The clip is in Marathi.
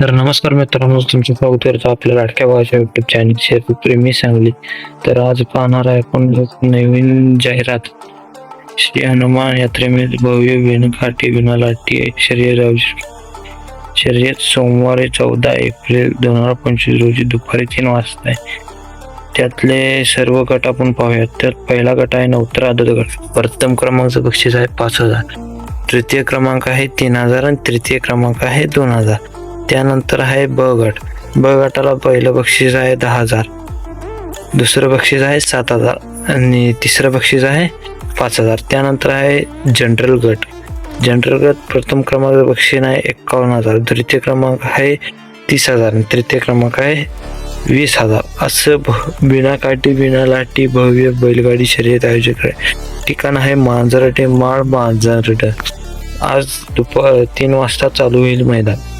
तर नमस्कार मित्रांनो तुमचे स्वागत करतो आपल्या लाडक्या भावाच्या युट्यूब चॅनल शेअर प्रेमी सांगली तर आज पाहणार आहे आपण एक नवीन जाहिरात. श्री हनुमान यात्रेमध्ये भव्य विनकाठी विनालाटी शर्यत शर्यत सोमवारी चौदा एप्रिल दोन हजार पंचवीस रोजी दुपारी तीन वाजता आहे. त्यातले सर्व गट आपण पाहूयात. त्यात पहिला गट आहे नवतर आदत गट. प्रथम क्रमांकाचं बक्षीस आहे पाच हजार. तृतीय क्रमांक आहे तीन हजार आणि तृतीय क्रमांक आहे दोन हजार. त्यानंतर आहे ब गट ब गटाला पहिलं बक्षीस आहे दहा हजार. दुसरं बक्षीस आहे सात हजार. आणि तिसरं बक्षीस आहे पाच हजार. त्यानंतर आहे जनरल गट. जनरल गट प्रथम क्रमांक बक्षीस आहे एक्कावन्न हजार. द्वितीय क्रमांक आहे तीस हजार. आणि तृतीय क्रमांक आहे वीस हजार. असं भ- बिना काठी बिना लाटी भव्य बैलगाडी शर्यत आयोजित आहे. ठिकाण आहे मांजरटे माळ मांजरट. आज दुपार तीन वाजता चालू होईल मैदान.